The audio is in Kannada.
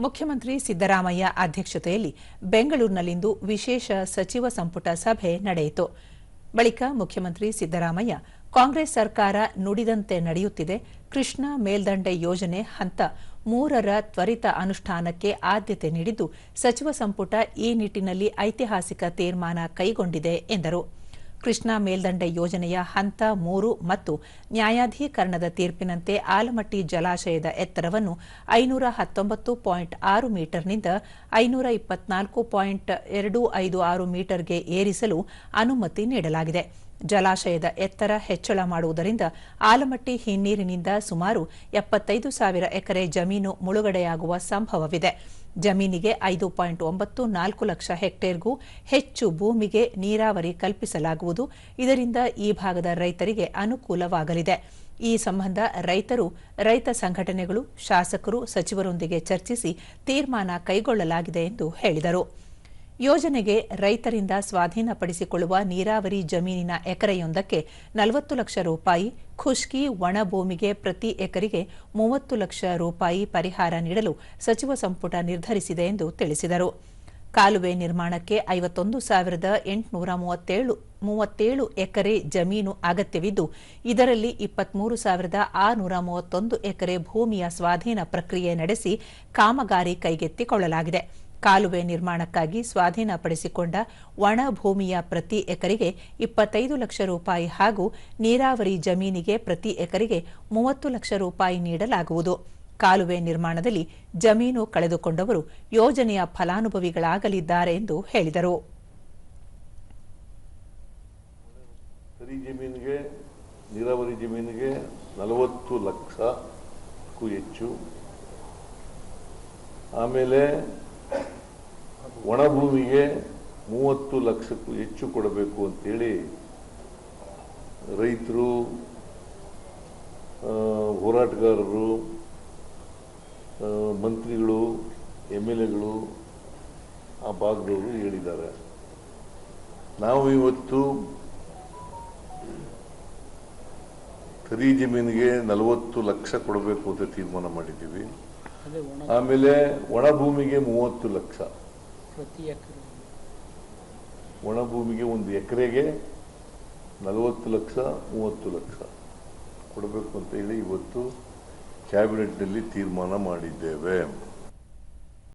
ಮುಖ್ಯಮಂತ್ರಿ ಸಿದ್ದರಾಮಯ್ಯ ಅಧ್ಯಕ್ಷತೆಯಲ್ಲಿ ಬೆಂಗಳೂರಿನಲ್ಲಿಂದು ವಿಶೇಷ ಸಚಿವ ಸಂಪುಟ ಸಭೆ ನಡೆಯಿತು. ಬಳಿಕ ಮುಖ್ಯಮಂತ್ರಿ ಸಿದ್ದರಾಮಯ್ಯ, ಕಾಂಗ್ರೆಸ್ ಸರ್ಕಾರ ನುಡಿದಂತೆ ನಡೆಯುತ್ತಿದೆ, ಕೃಷ್ಣ ಮೇಲ್ದಂಡೆ ಯೋಜನೆ ಹಂತ ಮೂರರ ತ್ವರಿತ ಅನುಷ್ಠಾನಕ್ಕೆ ಆದ್ಯತೆ ನೀಡಿದ್ದು, ಸಚಿವ ಸಂಪುಟ ಈ ನಿಟ್ಟಿನಲ್ಲಿ ಐತಿಹಾಸಿಕ ತೀರ್ಮಾನ ಕೈಗೊಂಡಿದೆ ಎಂದರು. ಕೃಷ್ಣಾ ಮೇಲ್ದಂಡೆ ಯೋಜನೆಯ ಹಂತ ಮೂರು ಮತ್ತು ನ್ಯಾಯಾಧೀಕರಣದ ತೀರ್ಪಿನಂತೆ ಆಲಮಟ್ಟಿ ಜಲಾಶಯದ ಎತ್ತರವನ್ನು ಐನೂರ ಹತ್ತೊಂಬತ್ತು ಪಾಯಿಂಟ್ ಆರು ಮೀಟರ್ನಿಂದ ಐನೂರ ಇಪ್ಪತ್ನಾಲ್ಕು ಪಾಯಿಂಟ್ ಎರಡು ಐದು ಆರು ಮೀಟರ್ಗೆ ಏರಿಸಲು ಅನುಮತಿ ನೀಡಲಾಗಿದೆ. ಜಲಾಶಯದ ಎತ್ತರ ಹೆಚ್ಚಳ ಮಾಡುವುದರಿಂದ ಆಲಮಟ್ಟಿ ಹಿನ್ನೀರಿನಿಂದ ಸುಮಾರು ಎಪ್ಪತ್ತೈದು ಸಾವಿರ ಎಕರೆ ಜಮೀನು ಮುಳುಗಡೆಯಾಗುವ ಸಂಭವವಿದೆ. ಜಮೀನಿಗೆ ಐದು ಪಾಯಿಂಟ್ ಒಂಬತ್ತು ನಾಲ್ಕು ಲಕ್ಷ ಹೆಕ್ಟೇರ್ಗೂ ಹೆಚ್ಚು ಭೂಮಿಗೆ ನೀರಾವರಿ ಕಲ್ಪಿಸಲಾಗುವುದು. ಇದರಿಂದ ಈ ಭಾಗದ ರೈತರಿಗೆ ಅನುಕೂಲವಾಗಲಿದೆ. ಈ ಸಂಬಂಧ ರೈತರು, ರೈತ ಸಂಘಟನೆಗಳು, ಶಾಸಕರು, ಸಚಿವರೊಂದಿಗೆ ಚರ್ಚಿಸಿ ತೀರ್ಮಾನ ಕೈಗೊಳ್ಳಲಾಗಿದೆ ಎಂದು ಹೇಳಿದರು. ಯೋಜನೆಗೆ ರೈತರಿಂದ ಸ್ವಾಧೀನಪಡಿಸಿಕೊಳ್ಳುವ ನೀರಾವರಿ ಜಮೀನಿನ ಎಕರೆಯೊಂದಕ್ಕೆ ನಲವತ್ತು ಲಕ್ಷ ರೂಪಾಯಿ, ಖುಷ್ಕಿ ಒಣಭೂಮಿಗೆ ಪ್ರತಿ ಎಕರೆಗೆ ಮೂವತ್ತು ಲಕ್ಷ ರೂಪಾಯಿ ಪರಿಹಾರ ನೀಡಲು ಸಚಿವ ಸಂಪುಟ ನಿರ್ಧರಿಸಿದೆ ಎಂದು ತಿಳಿಸಿದರು. ಕಾಲುವೆ ನಿರ್ಮಾಣಕ್ಕೆ ಐವತ್ತೊಂದು ಸಾವಿರದ ಎಂಟುನೂರ ಮೂವತ್ತೇಳು ಮೂವತ್ತೇಳು ಎಕರೆ ಜಮೀನು ಅಗತ್ಯವಿದ್ದು, ಇದರಲ್ಲಿ ಇಪ್ಪತ್ಮೂರು ಸಾವಿರದ ಆರುನೂರ ಮೂವತ್ತೊಂದು ಎಕರೆ ಭೂಮಿಯ ಸ್ವಾಧೀನ ಪ್ರಕ್ರಿಯೆ ನಡೆಸಿ ಕಾಮಗಾರಿ ಕೈಗೆತ್ತಿಕೊಳ್ಳಲಾಗಿದೆ. ಕಾಲುವೆ ನಿರ್ಮಾಣಕ್ಕಾಗಿ ಸ್ವಾಧೀನಪಡಿಸಿಕೊಂಡ ಒಣ ಭೂಮಿಯ ಪ್ರತಿ ಎಕರೆಗೆ ಇಪ್ಪತ್ತೈದು ಲಕ್ಷ ರೂಪಾಯಿ ಹಾಗೂ ನೀರಾವರಿ ಜಮೀನಿಗೆ ಪ್ರತಿ ಎಕರೆಗೆ ಮೂವತ್ತು ಲಕ್ಷ ರೂಪಾಯಿ ನೀಡಲಾಗುವುದು. ಕಾಲುವೆ ನಿರ್ಮಾಣದಲ್ಲಿ ಜಮೀನು ಕಳೆದುಕೊಂಡವರು ಯೋಜನೆಯ ಫಲಾನುಭವಿಗಳಾಗಲಿದ್ದಾರೆ ಎಂದು ಹೇಳಿದರು. ನೀರಾವರಿ ಜಮೀನಿಗೆ ನಲವತ್ತು ಲಕ್ಷಕ್ಕೂ ಹೆಚ್ಚು. ಆಮೇಲೆ ಒಣ ಭೂಮಿಗೆ ಮೂವತ್ತು ಲಕ್ಷಕ್ಕೂ ಹೆಚ್ಚು ಕೊಡಬೇಕು ಅಂತೇಳಿ ರೈತರು ಆ, ಹೋರಾಟಗಾರರು ಮಂತ್ರಿಗಳು ಎಂ ಎಲ್ ಎಗಳು ಆ ಭಾಗದವರು ಹೇಳಿದ್ದಾರೆ. ನಾವು ಇವತ್ತು ಖರೀ ಜಮೀನಿಗೆ ನಲವತ್ತು ಲಕ್ಷ ಕೊಡಬೇಕು ಅಂತ ತೀರ್ಮಾನ ಮಾಡಿದ್ದೀವಿ. ಆಮೇಲೆ ಒಣ ಭೂಮಿಗೆ ಮೂವತ್ತು ಲಕ್ಷ. ಪ್ರತಿ ಎಕರೆ. ಒಣ ಭೂಮಿಗೆ ಒಂದು ಎಕರೆಗೆ ನಲವತ್ತು ಲಕ್ಷ, ಮೂವತ್ತು ಲಕ್ಷ. ಕೊಡಬೇಕು ಅಂತ ಹೇಳಿ ಇವತ್ತು ಕ್ಯಾಬಿನೆಟ್ನಲ್ಲಿ ತೀರ್ಮಾನ ಮಾಡಿದ್ದೇವೆ.